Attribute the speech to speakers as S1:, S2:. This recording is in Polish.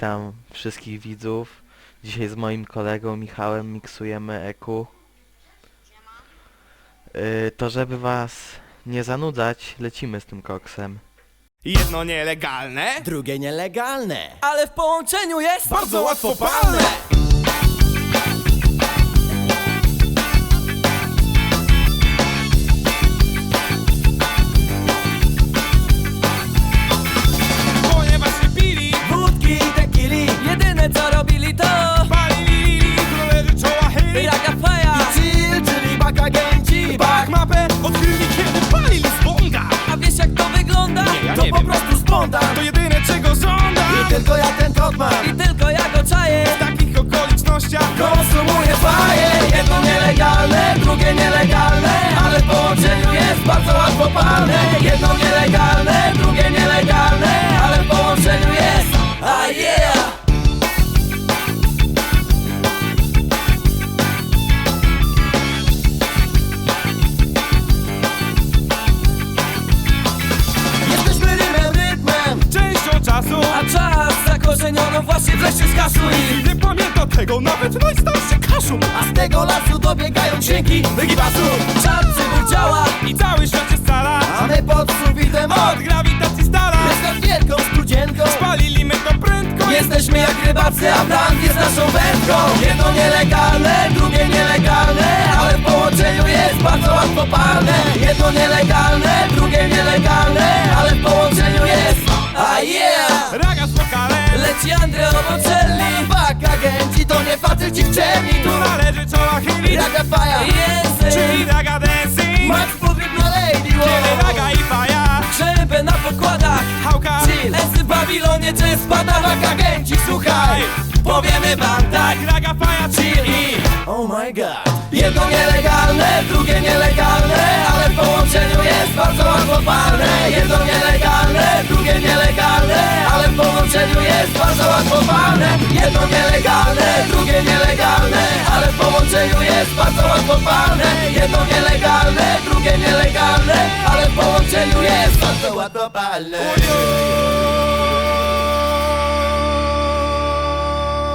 S1: Witam wszystkich widzów. Dzisiaj z moim kolegą Michałem miksujemy EQ. Yy, to żeby was nie zanudzać, lecimy z tym koksem.
S2: Jedno nielegalne,
S3: drugie nielegalne, ale w połączeniu jest
S2: bardzo łatwo palne.
S4: Tylko ja ten kot mam.
S3: I tylko ja go czaję.
S2: W takich okolicznościach
S4: Konsumuję faję Jedno nielegalne, drugie nielegalne Ale w połączeniu jest bardzo łatwo palne. Jedno nielegalne,
S3: czas zakorzeniono właśnie wreszcie z kaszu i
S2: Nie pamięta tego nawet najstarszy kaszum.
S4: A z tego lasu dobiegają dźwięki wygibasu
S3: czapce ból działa
S2: I cały świat się scala.
S4: A my pod sufitem
S2: Od grawitacji stara.
S4: Jestem wielką studzienką
S2: Spalili my to prędko.
S4: Jesteśmy jak rybacy, a blank jest naszą wędką Jedno nielegalne, drugie nielegalne Ale w połączeniu jest bardzo łatwo palne Jedno nielegalne, drugie nielegalne Ale w połączeniu
S2: Raga
S4: faja,
S2: Czyli
S3: Język
S2: raga dancing.
S4: Max powrót na lady
S2: Kiedy
S4: wow.
S2: raga i faja.
S3: Krzepę na pokładach
S2: Hałka.
S4: Chill.
S3: Esy w Babilonie jazz pada
S4: Bak agenci, słuchaj
S3: Powiemy wam tak
S2: raga faja, chill i
S4: Oh my god Jedno nielegalne, drugie nielegalne Ale w połączeniu jest bardzo łatwo palne Jedno nielegalne, drugie nielegalne Ale w połączeniu jest bardzo łatwo palne Jedno nielegalne Połączeniu jest bardzo łatwo palne. Jedno nielegalne, drugie nielegalne Ale w połączeniu jest bardzo łatwo palne